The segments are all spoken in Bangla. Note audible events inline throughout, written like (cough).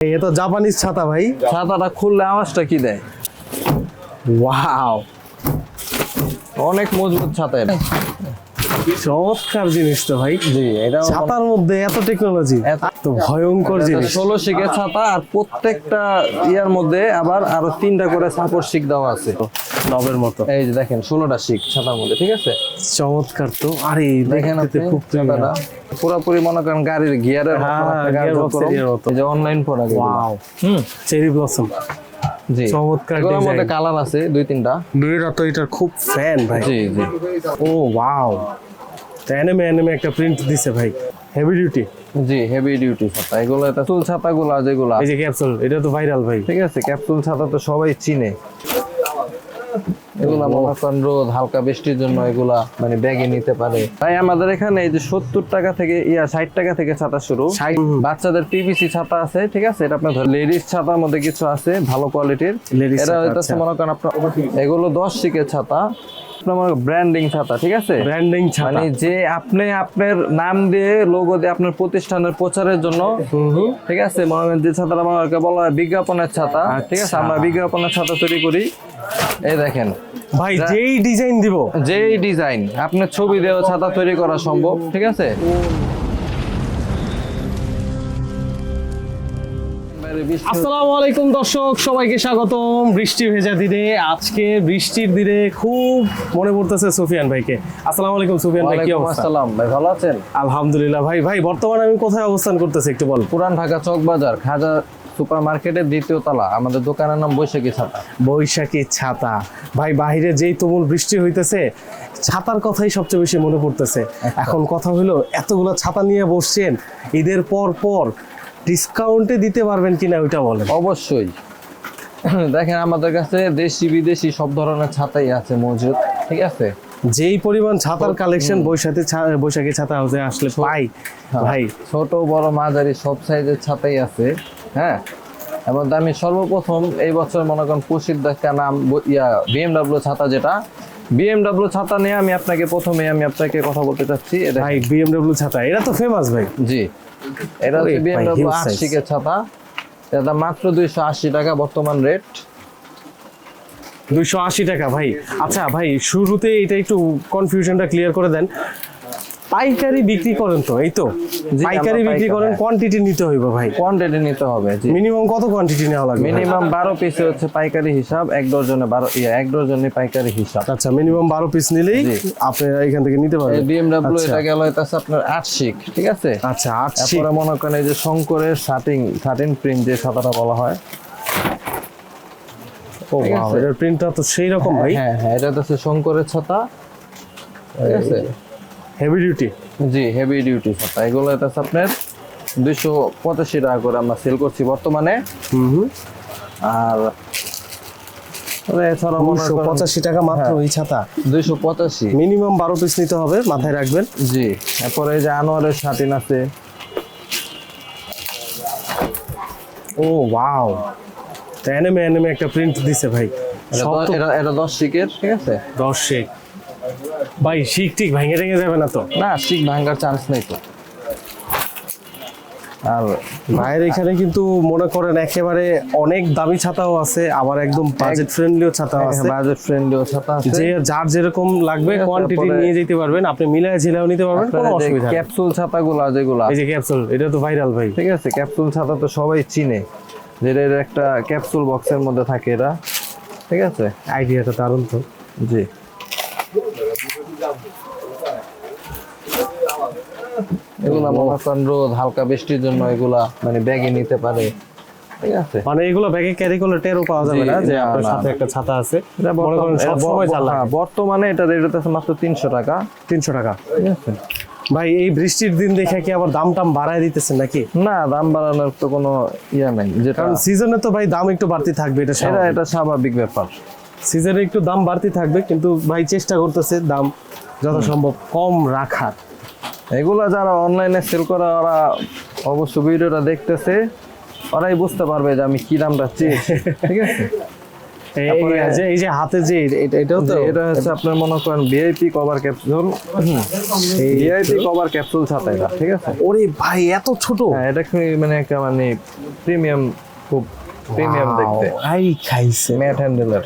এ তো জাপানিজ ছাতা ভাই। ছাতাটা খুললে আওয়াজটা কি দেয়? ওয়াও। অনেক মজবুত ছাতা এটা। চমৎকার জিনিস তো ভাই। জি এটা ছাতার মধ্যে এত টেকনোলজি তো ভয়ঙ্কর জিনিস। ষোলো শিখের ছাতা আর প্রত্যেকটা ইয়ার মধ্যে আবার আরও তিনটা করে সাপোর্ট শিক দেওয়া আছে। নবের মতো। এই যে দেখেন ষোলোটা শিক ছাতার মধ্যে ঠিক আছে? চমৎকার তো। আরে দেখেন খুব ছাতাটা পুরোপুরি মনে করেন গাড়ির গিয়ারের হ্যাঁ, মতো। যে online product wow hmm. Cherry blossom জি। চমৎকার মধ্যে কালার আছে দুই তিনটা। দুইটা তো এটার খুব ফ্যান ভাই। জি জি। ও ওয়াও অ্যানিমে অ্যানিমে একটা প্রিন্ট দিছে ভাই। হেভি ডিউটি জি হেভি ডিউটি ছাতা। এগুলো এটা চুল ছাতাগুলো যেগুলো এই যে ক্যাপসুল এটা তো ভাইরাল ভাই। ঠিক আছে ক্যাপসুল ছাতা তো সবাই চিনে। এগুলা মনে রোদ হালকা বৃষ্টির জন্য এগুলা মানে ব্যাগে নিতে পারে। তাই আমাদের এখানে এই যে সত্তর টাকা থেকে ইয়া ষাট টাকা থেকে ছাতা শুরু। বাচ্চাদের পিভিসি ছাতা আছে ঠিক আছে? এটা আপনার লেডিস ছাতার মধ্যে কিছু আছে ভালো কোয়ালিটির এটা হইতেছে। মনে করেন আপনার এগুলো দশ শিকের ছাতা। মনে ব্র্যান্ডিং ছাতা ঠিক আছে? ব্র্যান্ডিং ছাতা। মানে যে আপনি আপনার নাম দিয়ে লোগো দিয়ে আপনার প্রতিষ্ঠানের প্রচারের জন্য ঠিক আছে? মনে যে ছাতাটা আমাকে বলা হয় বিজ্ঞাপনের ছাতা ঠিক আছে? আচ্ছা। আমরা বিজ্ঞাপনের ছাতা তৈরি করি। এই দেখেন। ভাই যেই ডিজাইন দিব। যেই ডিজাইন আপনার ছবি দেওয়া ছাতা তৈরি করা সম্ভব ঠিক আছে? আসসালামু আলাইকুম দর্শক সবাইকে স্বাগতম। বৃষ্টি ভেজা দিনে আজকে বৃষ্টির দিনে খুব মনে পড়তেছে সুফিয়ান ভাইকে। আসসালামু আলাইকুম সুফিয়ান ভাই কি অবস্থা? আসসালাম ভাই ভালো আছেন? আলহামদুলিল্লাহ ভাই ভাই বর্তমানে আমি কোথায় অবস্থান করতেছি একটু বল। পুরান ঢাকা চক বাজার খাজা সুপার মার্কেটের দ্বিতীয় তলা আমাদের দোকানের নাম বৈশাখী ছাতা। বৈশাখী ছাতা। ভাই বাইরে যেই তুমুল বৃষ্টি হইতেছে ছাতার কথাই সবচেয়ে বেশি মনে পড়তেছে। (laughs) এখন কথা হলো এতগুলো ছাতা নিয়ে বসছেন ঈদের পর পর ডিসকাউন্টে দিতে পারবেন কিনা ওইটা বলেন। অবশ্যই। (clears throat) দেখেন আমাদের কাছে দেশি বিদেশি সব ধরনের ছাতাই আছে মজুদ ঠিক আছে? যেই পরিমাণ ছাতার কালেকশন বৈশাখী বৈশাখী ছাতা হাউসে আসলে পাই ভাই। ছোট বড় মাঝারি সব সাইজের ছাতাই আছে হ্যাঁ? এবং আমি সর্বপ্রথম এই বছর মনে করেন প্রসিদ্ধ একটা নাম ইয়া বিএমডাব্লিউ ছাতা যেটা বিএমডাব্লিউ ছাতা নিয়ে আমি আপনাকে প্রথমে আমি আপনাকে কথা বলতে চাচ্ছি। এটা ভাই বিএমডব্লিউ ছাতা এটা তো ফেমাস ভাই। জি। এটা হচ্ছে বিএমডব্লিউ বিএমডাব্লিউ আশিকের ছাতা। এটা মাত্র দুইশো আশি টাকা বর্তমান রেট দুইশো আশি টাকা ভাই। আচ্ছা ভাই শুরুতে এটা একটু কনফিউশনটা ক্লিয়ার করে দেন। পাইকারি বিক্রি করেন তো এই তো? পাইকারি বিক্রি করেন। কোয়ান্টিটি নিতে হইব ভাই। কোয়ান্টিটি নিতে হবে জি। মিনিমাম কত কোয়ান্টিটি নেওয়া লাগবে মিনিমাম বারো পিসে হচ্ছে পাইকারি হিসাব এক ডজনে বারো ইয়া এক ডজনে পাইকারি হিসাব। আচ্ছা মিনিমাম বারো পিস নিলেই জি। আপনি এখান থেকে নিতে পারবেন। বিএমডাব্লিউ আচ্ছা। এটা গেল এটা আপনার আট শিক ঠিক আছে? আচ্ছা আটশি তারপরে মনে করেন এই যে শঙ্করের শার্টিং শার্টিং প্রিন্ট যে ছাতাটা বলা হয়। ও আছে। এটার প্রিন্টটা তো সেই রকম ভাই। হ্যাঁ হ্যাঁ এটা হচ্ছে শঙ্করের ছাতা। ঠিক আছে? হেভি ডিউটি জি হেভি ডিউটি ছাতা এগুলো এটা আপনার দুইশো পঁচাশি টাকা করে আমরা সেল করছি বর্তমানে। হুম হুম। আর পঁচাশি টাকা মাত্র এই ছাতা। দুইশো পঁচাশি। মিনিমাম বারো পিস নিতে হবে মাথায় রাখবেন। জি তারপরে যে আনোয়ারের আছে। ও ওয়াও অ্যানিমে একটা প্রিন্ট দিছে ভাই। এটা দশ শিকের ঠিক আছে? দশ শেক ভাই শিক টিক ভেঙে টেঙে যাবে না তো? না শিক ভাঙার চান্স নেই তো। আর ভাইয়ের এখানে কিন্তু মনে করেন একেবারে অনেক দামি ছাতাও আছে আবার একদম বাজেট ফ্রেন্ডলিও ছাতাও আছে। বাজেট ফ্রেন্ডলিও ছাতা আছে। যে যার যেরকম লাগবে ঠিক কোয়ান্টিটি নিয়ে যেতে পারবেন। আপনি মিলায় ঝিলাও নিতে পারবেন কোনো অসুবিধা ক্যাপসুল ছাতাগুলা যেগুলা এই যে ক্যাপসুল এটা তো ভাইরাল ভাই। ঠিক আছে ক্যাপসুল ছাতা তো সবাই চিনে। যেটা এর একটা ক্যাপসুল বক্সের মধ্যে থাকে এরা। ঠিক আছে? আইডিয়াটা দারুণ তো। জি। এগুলা মনে করেন রোদ হালকা বৃষ্টির জন্য এগুলা মানে ব্যাগে নিতে পারে। ঠিক আছে? মানে এগুলো ব্যাগে ক্যারি করলে টেরও পাওয়া যাবে না যে আপনার সাথে একটা ছাতা আছে। মনে করেন চালা হ্যাঁ, বর্তমানে এটা রেট মাত্র তিনশো টাকা। তিনশো টাকা। ঠিক আছে? ভাই এই বৃষ্টির দিন দেখে কি আবার দাম টাম বাড়ায় দিতেছেন নাকি? না দাম বাড়ানোর তো কোনো ইয়া নাই যেটা সিজনে তো ভাই দাম একটু বাড়তি থাকবে এটা স্বাভাবিক। এটা স্বাভাবিক ব্যাপার। সিজনে একটু দাম বাড়তি থাকবে কিন্তু ভাই চেষ্টা করতেছে দাম যথাসম্ভব কম রাখার। এগুলা যারা অনলাইনে সেল করে ওরা অবশ্য ভিডিওটা দেখতেছে ওরাই বুঝতে পারবে যে আমি কি দামটা চেয়েছি ঠিক আছে? এই- যে- এই যে হাতে যে এটাও তো এটা হচ্ছে আপনার মনে করেন VIP cover capsule VIP cover capsule ছাতা এটা ঠিক আছে? ওরে ভাই এত ছোট। হ্যাঁ এটা মানে একটা মানে প্রিমিয়াম খুব প্রিমিয়াম দেখতে। আই খাইছে। ম্যাট হ্যান্ডেলের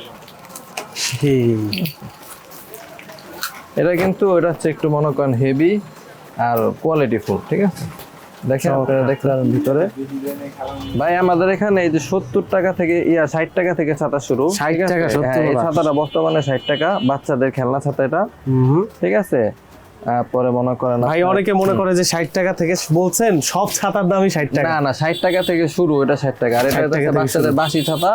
এটা কিন্তু এটা হচ্ছে একটু মনে করেন হেভি আর কোয়ালিটি ফুল ঠিক আছে? দেখেন আপনারা দেখলেন ভিতরে। ভাই আমাদের এখানে এই যে সত্তর টাকা থেকে ইয়া ষাট টাকা থেকে ছাতা শুরু 60 টাকা, 70 হ্যাঁ, এই ছাতাটা বর্তমানে ষাট টাকা বাচ্চাদের খেলনা ছাতা এটা ঠিক আছে? পরে মনে করেন ভাই অনেকে মনে করে যে ষাট টাকা থেকে বলছেন সব ছাতার দামই ষাট টাকা। না না ষাট টাকা থেকে শুরু এটা ষাট টাকা। আর এটা বাচ্চাদের বাসি ছাতা।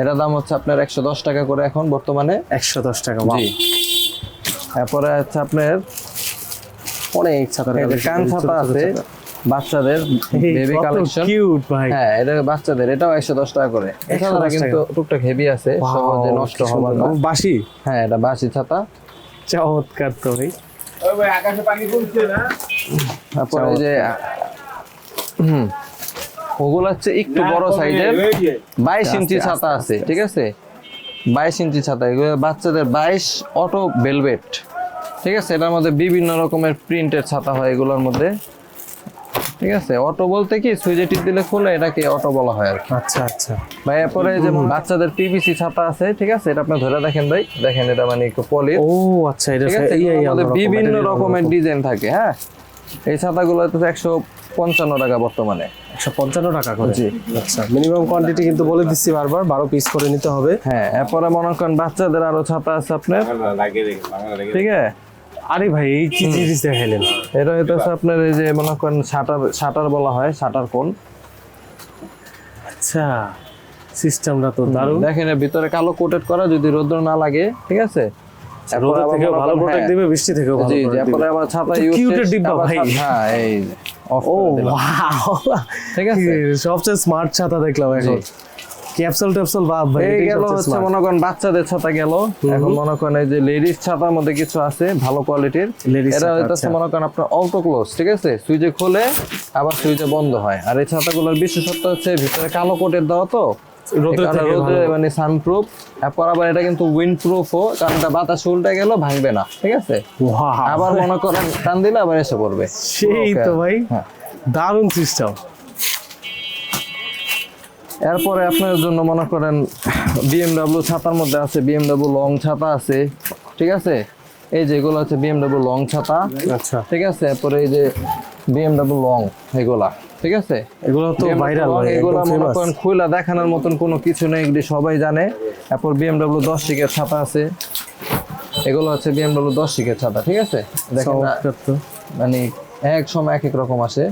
এটার দাম হচ্ছে আপনার একশো দশ টাকা করে এখন বর্তমানে। একশো দশ টাকা জি। তারপরে হচ্ছে আপনার অনেক যে কান ছাতা আছে বাচ্চাদের বেবি কালেকশন কিউট ভাই। হ্যাঁ এটা বাচ্চাদের এটাও একশো দশ টাকা করে। এছাড়া 110 কিন্তু টুকটাক হেভি আছে সহজে নষ্ট হবে না। বাসি হ্যাঁ এটা বাসি ছাতা। চমৎকার তো ভাই। তারপরে এই যে হুম ওগুলো হচ্ছে একটু বড় সাইজের। বাইশ ইঞ্চি ছাতা আছে ঠিক আছে? বাইশ ইঞ্চি ছাতা এগুলো বাচ্চাদের বাইশ অটো ভেলভেট ঠিক আছে এটার মধ্যে বিভিন্ন রকমের প্রিন্টের ছাতা হয় এগুলোর মধ্যে। ঠিক আছে অটো বলতে কি সুইচে টিপ দিলে খুলে এটাকে অটো বলা হয় আর কি। আচ্ছা আচ্ছা। ভাই এরপরে যে বাচ্চাদের পিভিসি ছাতা আছে ঠিক আছে এটা আপনি ধরে দেখেন ভাই দেখেন এটা মানে একটু পলির ও আচ্ছা এটা বিভিন্ন রকমের ডিজাইন থাকে হ্যাঁ? এই ছাতাগুলো তো একশো পঞ্চান্ন টাকা বর্তমানে। একশো পঞ্চান্ন টাকা করে? জি। আচ্ছা মিনিমাম কোয়ান্টিটি কিন্তু বলে দিচ্ছি বারবার বারো পিস করে নিতে হবে। হ্যাঁ এরপরে মনে করেন বাচ্চাদের আরও ছাতা আছে আপনার। ঠিক আছে আরে ভাই এই কি জিনিস দেখাইলেন? এটা হইতেছে আপনার এই যে মনে করেন শাটার শাটার বলা হয় শাটার কোন? আচ্ছা সিস্টেমটা তো দারুণ। দেখেন ভিতরে কালো কোটেড করা যদি রোদ্র না লাগে ঠিক আছে? রোদের আবার থেকে ভালো প্রোটেক্ট হ্যাঁ, দিবে বৃষ্টি থেকেও ভালো জি জি protect আবার ছাতা ইউজ এর ডিব্বা ভাই। হ্যাঁ এই অফ ও করে দিলাম ঠিক আছে? সবচেয়ে স্মার্ট ছাতা দেখলাম এখন। ক্যাপসুল ট্যাপসুল বাপ ভাই এই গেল হচ্ছে মনে করেন বাচ্চাদের ছাতা গেল। এখন মনে করেন এই যে লেডিস ছাতার মধ্যে কিছু আছে ভালো কোয়ালিটির এটা ছাতা, আচ্ছা। মনে করেন আপনার অল্টো ক্লোজ ঠিক আছে? সুইচে খুলে আবার সুইচে বন্ধ হয়। আর এই ছাতাগুলোর বিশেষত্ব হচ্ছে ভিতরে কালো কোটের দেওয়া তো। মানে সানপ্রুফ এরপর আবার এটা কিন্তু উইন্ড প্রুফও কারণ এটা বাতাস উল্টে গেল ভাঙবে না ঠিক আছে? আবার মনে করেন টান দিলে আবার এসে পড়বে। সেই তো ভাই। হ্যাঁ। দারুণ সিস্টেম এরপরে আপনার জন্য মনে করেন বিএমডাব্লিউ ছাতার মধ্যে আছে বিএমডাব্লিউ লং ছাতা আছে ঠিক আছে? এই যেগুলো হচ্ছে বিএমডাব্লিউ লং ছাতা আচ্ছা। ঠিক আছে? এরপরে এই যে বিএমডাব্লিউ লং এগুলা ঠিক আছে? এগুলো তো ভাইরাল এগুলা মনে করেন খুলা দেখানোর মতন কোনো কিছু নেই এগুলি সবাই জানে। এরপর বিএমডাব্লিউ দশ টিকের ছাতা আছে। এগুলো হচ্ছে বিএমডাব্লিউ দশ টিকের ছাতা ঠিক আছে? দেখেন মানে এক সময় এক এক রকম আসে।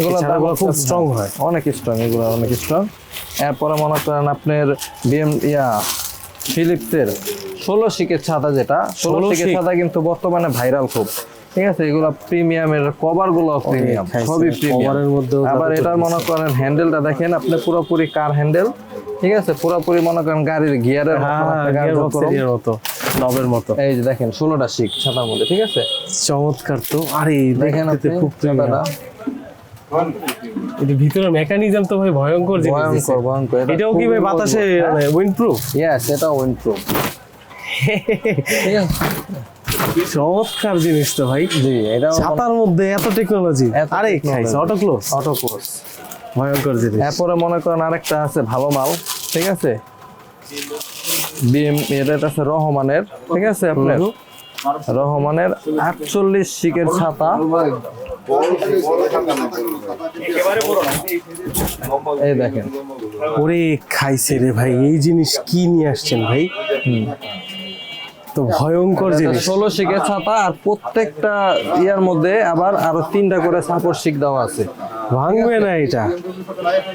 এগুলো ছাতাগুলো খুব strong হয়। অনেক স্ট্রং এগুলো অনেক স্ট্রং এরপরে মনে করেন আপনার বিএম ইয়া ফিলিপসের ষোলো শিকের ছাতা যেটা ষোলো শিকের ছাতা কিন্তু বর্তমানে ভাইরাল খুব। ঠিক আছে? এগুলো প্রিমিয়ামের কভারগুলো প্রিমিয়াম সবই প্রিমিয়াম cover আবার এটার মনে করেন হ্যান্ডেলটা দেখেন আপনি পুরোপুরি কার হ্যান্ডেল ঠিক আছে? পুরোপুরি মনে করেন গাড়ির গিয়ারের হ্যাঁ মতো নবের মতো। এই যে দেখেন ষোলোটা শিক ছাতার মধ্যে ঠিক আছে? চমৎকার তো। আরে দেখেন আপনি খুব এটা ভিতরে মেকানিজম তো ভাই ভয়ঙ্কর জিনিস ভয়ঙ্কর ভয়ঙ্কর। এটাও কি ভাই বাতাসে? উইন্ড প্রুফ ইয়েস এটা উইন্ড প্রুফ চমৎকার জিনিস তো ভাই। জি এটা ছাতার মধ্যে এত টেকনোলজি আরে। খাইছে অটো ক্লোজ অটো কোর্স ভয়ঙ্কর জিনিস। এরপরে মনে করেন আরেকটা আছে ভালো মাল ঠিক আছে? বিএম এটা আছে রহমানের ঠিক আছে আপনার? রহমানের আটচল্লিশ শিকের ছাতা। এই দেখেন। ওরে খাইছে রে ভাই এই জিনিস কি নিয়ে আসছেন ভাই? তো ভয়ঙ্কর জিনিস। ষোলো শিকের ছাতা আর প্রত্যেকটা ইয়ার মধ্যে আবার আরও তিনটা করে সাপোর্ট শিক দেওয়া আছে। ভাঙবে না এটা।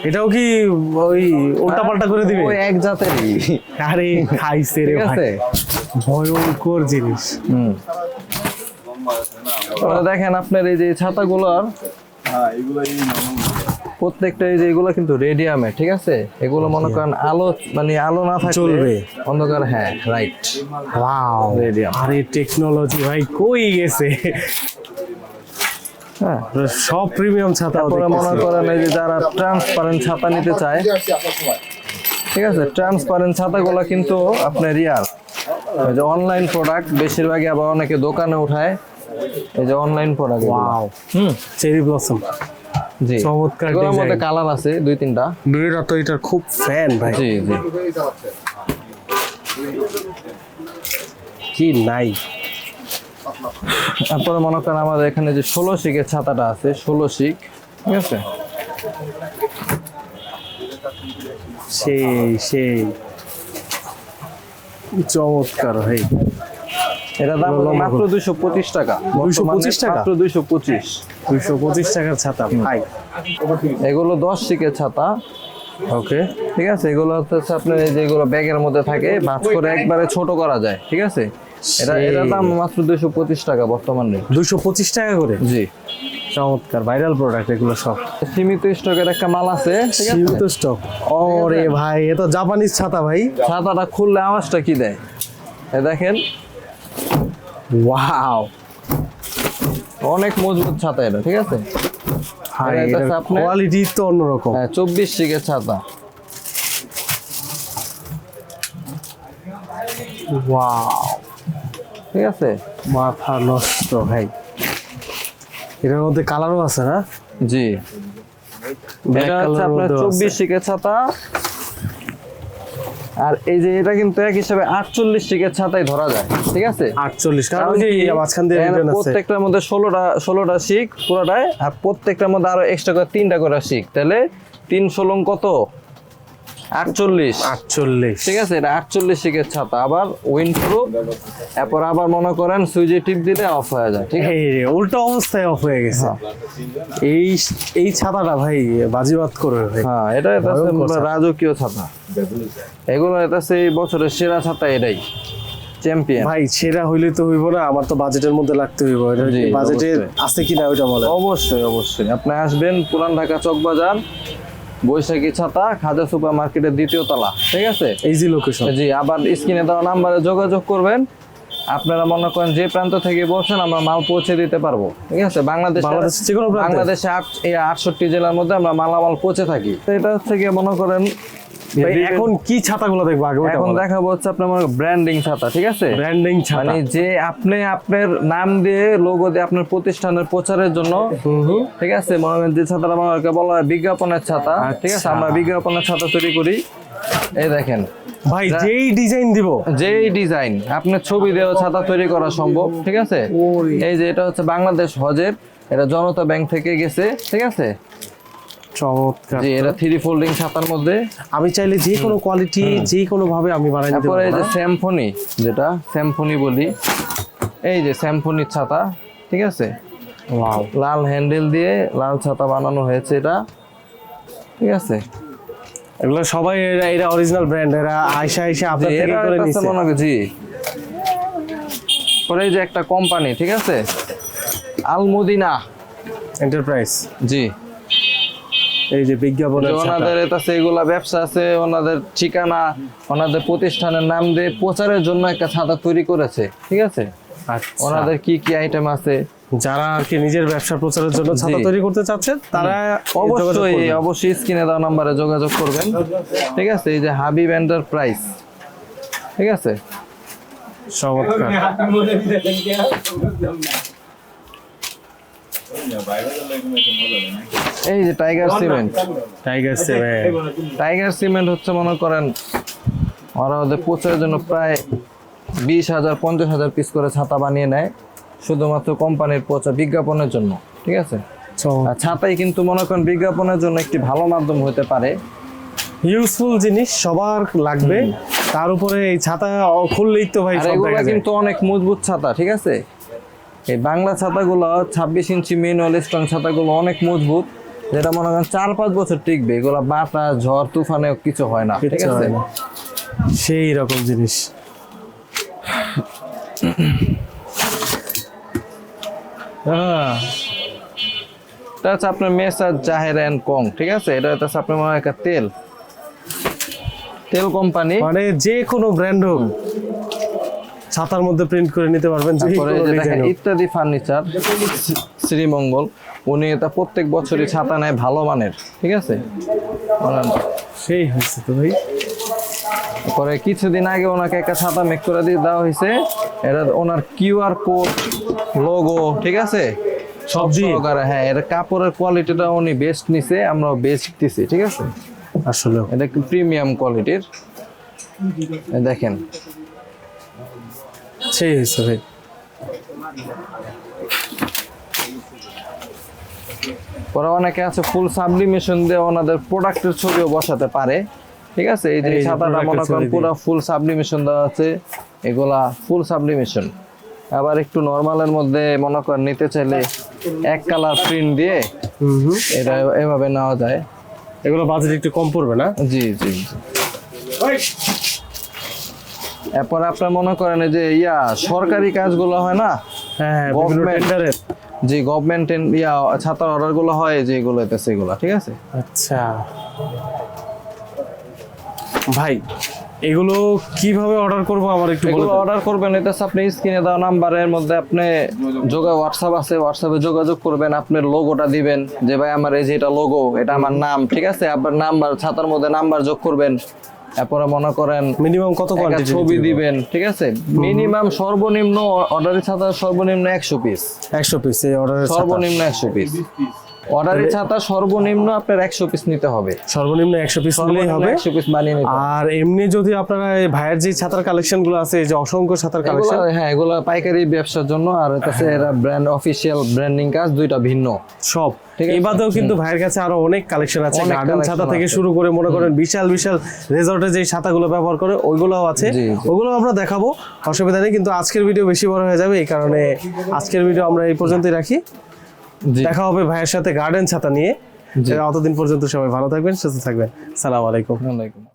এটাও কি ওই উল্টা পাল্টা করে দিবে? ওই এক জাতেরই আরে খাইছে রে ভাই। ভয়ঙ্কর জিনিস। হুম। দেখেন আপনার এই যে ছাতাগুলোর প্রত্যেকটা এই যে এগুলো কিন্তু রেডিয়ামে ঠিক আছে? এগুলো মনে করেন আলো মানে আলো না থাকলে চলবে। অন্ধকার হ্যাঁ রাইট ওয়াও Radium. আরে টেকনোলজি ভাই কই গেছে? হ্যাঁ। সব প্রিমিয়াম ছাতা তারপরে মনে করেন এই যে যারা ট্রান্সপারেন্ট ছাতা নিতে চায় ঠিক আছে? ট্রান্সপারেন্ট ছাতাগুলো কিন্তু আপনার রিয়ার ওই যে অনলাইন প্রোডাক্ট বেশিরভাগই আবার অনেকে দোকানে উঠায়। এই যে online product wow hmm. Cherry blossom জি। চমৎকার এগুলোর মধ্যে কালার আছে দুই তিনটা। মেয়েরা তো এটার খুব ফ্যান ভাই। জি জি। কি নাই। তারপরে মনে করেন আমাদের এখানে যে ষোলো শিকের ছাতাটা আছে ষোলো শিখ ঠিক আছে? সেই সেই। চমৎকার ভাই। এটা দাম মাত্র দুইশো পঁচিশ টাকা। 225 টাকা? মাত্র দুইশো পঁচিশ। দুইশো পঁচিশ টাকার ছাতা। ভাই এগুলো দশ শিকের ছাতা। ওকে। ঠিক আছে? এগুলো হচ্ছে আপনার এই যে এগুলো ব্যাগের মধ্যে থাকে ভাঁজ করে একবারে ছোট করা যায়। ঠিক আছে? এটা এটার দাম মাত্র দুইশো পঁচিশ টাকা বর্তমানে। দুইশো পঁচিশ টাকা করে? জি। চমৎকার। ভাইরাল প্রোডাক্ট এগুলো সব। সীমিত স্টকের একটা মাল আছে সীমিত স্টক ওরে ভাই এ তো জাপানিজ ছাতা ভাই। ছাতাটা খুললে আওয়াজটা কি দেয়? দেখেন ওয়াও অনেক মজবুত ছাতা এটা ঠিক আছে? কোয়ালিটি তো অন্যরকম। হ্যাঁ চব্বিশ শিকের ছাতা। ওয়াও ঠিক আছে? মাথা নষ্ট ভাই। এটার মধ্যে কালারও আছে না? জি। এটা হচ্ছে আপনার চব্বিশ শিকের ছাতা। আর এই যে এটা কিন্তু এক হিসাবে আটচল্লিশ টিকের ছাতাই ধরা যায় ঠিক আছে? আটচল্লিশ কারণ কি? মাঝখান দিয়ে প্রত্যেকটার মধ্যে ষোলোটা ষোলোটা শিখ পুরোটায় আর প্রত্যেকটার মধ্যে আরও এক্সট্রা করে তিনটা করে শিখ তাহলে তিন ষোলং কত? আটচল্লিশ। আটচল্লিশ। ঠিক আছে এটা আটচল্লিশ শিকের ছাতা। আবার উইন্ড প্রুফ এরপর আবার মনে করেন সুইচে টিপ দিলে অফ হয়ে যায় ঠিক আছে? উল্টো অবস্থায় অফ হয়ে গেছে। হ্যাঁ। এই এই ছাতাটা ভাই বাজিবাদ করবে ভাই হ্যাঁ এটা এটা রাজকীয় ছাতা। এগুলো এটা এই বছরের সেরা ছাতা এটাই। চ্যাম্পিয়ন ভাই সেরা হইলে তো হইব না আমার তো বাজেটের মধ্যে লাগতে হইব। বাজেটে আছে কিনা ওইটা বলে অবশ্যই অবশ্যই। আপনি আসবেন পুরান ঢাকা চকবাজার বৈশাখী ছাতা খাজা সুপার মার্কেটের দ্বিতীয় তলা ঠিক আছে? ইজি লোকেশন জি আবার স্ক্রিনে দেওয়া নাম্বারে যোগাযোগ করবেন। আপনারা মনে করেন যে প্রান্ত থেকে বলছেন আমরা মাল পৌঁছে দিতে পারব ঠিক আছে? বাংলাদেশ যে? বাংলাদেশে আট এই আটষট্টি জেলার মধ্যে আমরা মালামাল পৌঁছে থাকি। তো এটা থেকে গিয়ে মনে করেন এখন কি ছাতাগুলো দেখব? আগে এখন দেখাবো হচ্ছে আপনার ব্র্যান্ডিং ছাতা ঠিক আছে? ব্র্যান্ডিং ছাতা। মানে যে আপনি আপনার নাম দিয়ে লোগো দিয়ে আপনার প্রতিষ্ঠানের প্রচারের জন্য ঠিক আছে? মনে করেন যে ছাতাটা আমাকে বলা হয় বিজ্ঞাপনের ছাতা ঠিক আছে? আচ্ছা। আমরা বিজ্ঞাপনের ছাতা তৈরি করি। এই দেখেন। ভাই যেই ডিজাইন দিব? যেই ডিজাইন আপনার ছবি দেওয়া ছাতা তৈরি করা সম্ভব ঠিক আছে? এই যে এটা হচ্ছে বাংলাদেশ হজের এটা জনতা ব্যাংক থেকে গেছে ঠিক আছে? চমৎকার জি এটা থ্রি ফোল্ডিং ছাতার মধ্যে আমি চাইলে যে কোনো কোয়ালিটি যে কোনো ভাবে আমি বানাই নিতে তারপরে এই যে না? যেটা স্যাম্ফনি বলি। এই যে স্যাম্ফনির ছাতা ঠিক আছে. লাল হ্যান্ডেল দিয়ে লাল ছাতা বানানো হয়েছে এটা ঠিক আছে? এগুলো সবাই এরা এরা অরিজিনাল ব্র্যান্ড এরা আয়সা আয়সা আপনার জি, থেকে করে নিছে। মনে হয়- জি। পরে এই যে একটা কোম্পানি ঠিক আছে? আলমদিনা। এন্টারপ্রাইজ জি। এই যে বিজ্ঞাপনের। ওনাদের এটা এগুলা ব্যবসা আছে ওনাদের ঠিকানা ওনাদের প্রতিষ্ঠানের নাম দিয়ে প্রচারের জন্য একটা ছাতা তৈরি করেছে ঠিক আছে? আচ্ছা। ওনাদের কি কি আইটেম আছে? যারা আর কি নিজের ব্যবসা প্রচারের জন্য ছাতা তৈরি করতে চাচ্ছে তারা অবশ্যই করবেন। অবশ্যই স্ক্রিনে দেওয়া নাম্বারে যোগাযোগ করবেন ঠিক আছে? এই যে হাবিব এন্টারপ্রাইজ ঠিক আছে? চমৎকার। এই যে tiger cement tiger seven tiger cement হচ্ছে মনে করেন ওরা ওদের প্রচারের জন্য প্রায় বিশ হাজার পঞ্চাশ হাজার পিস করে ছাতা বানিয়ে নেয় শুধুমাত্র কোম্পানির প্রচার বিজ্ঞাপনের জন্য ঠিক আছে? আর ছাতাই কিন্তু মনে করেন বিজ্ঞাপনের জন্য একটি ভালো মাধ্যম হতে পারে। ইউজফুল জিনিস সবার লাগবে। তার উপরে এই ছাতা খুললেই তো ভাই এগুলো কিন্তু অনেক মজবুত ছাতা ঠিক আছে? এই বাংলা ছাতাগুলো ছাব্বিশ ইঞ্চি ম্যানুয়াল স্ট্রং ছাতাগুলো অনেক মজবুত যেটা মনে করেন চার পাঁচ বছর টিকবে। এগুলো বাতাস ঝড় তুফানে কিছু হয় না ঠিক আছে? হয়। সেই রকম জিনিস। আহ, এটা হচ্ছে আপনার মেসার জাহের অ্যান্ড কং ঠিক আছে? এটা হচ্ছে আপনার মনে হয় একটা তেল। তেল কোম্পানি। মানে যে কোনো ব্র্যান্ড হোক। ছাতার মধ্যে প্রিন্ট করে নিতে পারবেন ইত্যাদি ফার্নিচার শ্রীমঙ্গল উনি এটা প্রত্যেক বছরই ছাতা নেয় ভালো মানের ঠিক আছে। সেই হয়েছে তো ভাই। পরে কিছুদিন আগে ওনাকে একটা ছাতা মেক করে দিয়ে দেওয়া হয়েছে। এটা ওনার কিউআর কোড লোগো ঠিক আছে? সব সহকারে হ্যাঁ এর কাপড়ের কোয়ালিটিটা উনি বেস্ট নিছে আমরা বেস্ট দিছি ঠিক আছে? আসলে। এটা প্রিমিয়াম কোয়ালিটির দেখেন সেই ভাই। পরে অনেকে আছে ফুল সাবলিমেশন দিয়ে ওনাদের প্রোডাক্টের ছবিও বসাতে পারে। ঠিক আছে? এই যে ছাতাটা মনে করেন। পুরো ফুল সাবলিমেশন দেওয়া আছে এগুলা ফুল সাবলিমেশন আবার একটু নর্মালের মধ্যে মনে করেন নিতে চাইলে এক কালার প্রিন্ট দিয়ে এটা এভাবে নেওয়া যায়। এগুলো বাজেট একটু কম পড়বে না? জি জি। এরপর আপনার মনে করেন যে ইয়া সরকারি কাজগুলো হয় না? হ্যাঁ হ্যাঁ। টেন্ডারের যে গভর্নমেন্ট ইয়া ছাতার অর্ডারগুলো হয় যেগুলো এগুলো ঠিক আছে? আচ্ছা। ভাই এগুলো কীভাবে অর্ডার করব আমার একটু বলে এগুলো অর্ডার করবেন এটা আপনি স্ক্রিনে দেওয়া নাম্বারের মধ্যে আপনি যোগা হোয়াটসঅ্যাপ আছে হোয়াটসঅ্যাপে যোগাযোগ করবেন আপনার লোগোটা দিবেন যে ভাই আমার এই যে এটা লোগো এটা আমার নাম ঠিক আছে? আপনার নাম্বার ছাতার মধ্যে নাম্বার যোগ করবেন। এরপরে মনে করেন মিনিমাম কত কোয়ান্টিটি ছবি দিবেন ঠিক আছে? মিনিমাম সর্বনিম্ন অর্ডারের ছাতা সর্বনিম্ন একশো পিস 100 পিস এই অর্ডারের সর্বনিম্ন একশো পিস অর্ডারের ছাতা সর্বনিম্ন আপনার একশো পিস নিতে হবে। সর্বনিম্ন 100 পিস নিলেই হবে। একশো পিস বানিয়ে নিতে। আর এমনি যদি আপনারা ভাইয়ের যে ছাতার কালেকশনগুলো আছে যে অসংখ্য ছাতার কালেকশন হ্যাঁ এগুলো পাইকারি ব্যবসার জন্য আর হচ্ছে এরা ব্র্যান্ড অফিসিয়াল ব্র্যান্ডিং কাজ দুইটা ভিন্ন। সব। আছে? কিন্তু ভাইয়ের কাছে আরও অনেক কালেকশন আছে। গার্ডেন ছাতা থেকে শুরু করে মনে করেন বিশাল বিশাল রেজর্টে যে ছাতাগুলো ব্যবহার করে ওইগুলোও আছে। ওগুলো আমরা দেখাবো। অসুবিধা নেই কিন্তু আজকের ভিডিও বেশি বড় হয়ে যাবে এই কারণে আজকের ভিডিও আমরা এই পর্যন্তই রাখি। দেখা হবে ভাইয়ের সাথে গার্ডেন ছাতা নিয়ে। অতদিন পর্যন্ত সবাই ভালো থাকবেন সুস্থ থাকবেন। সালাম আলাইকুম। ওয়ালাইকুম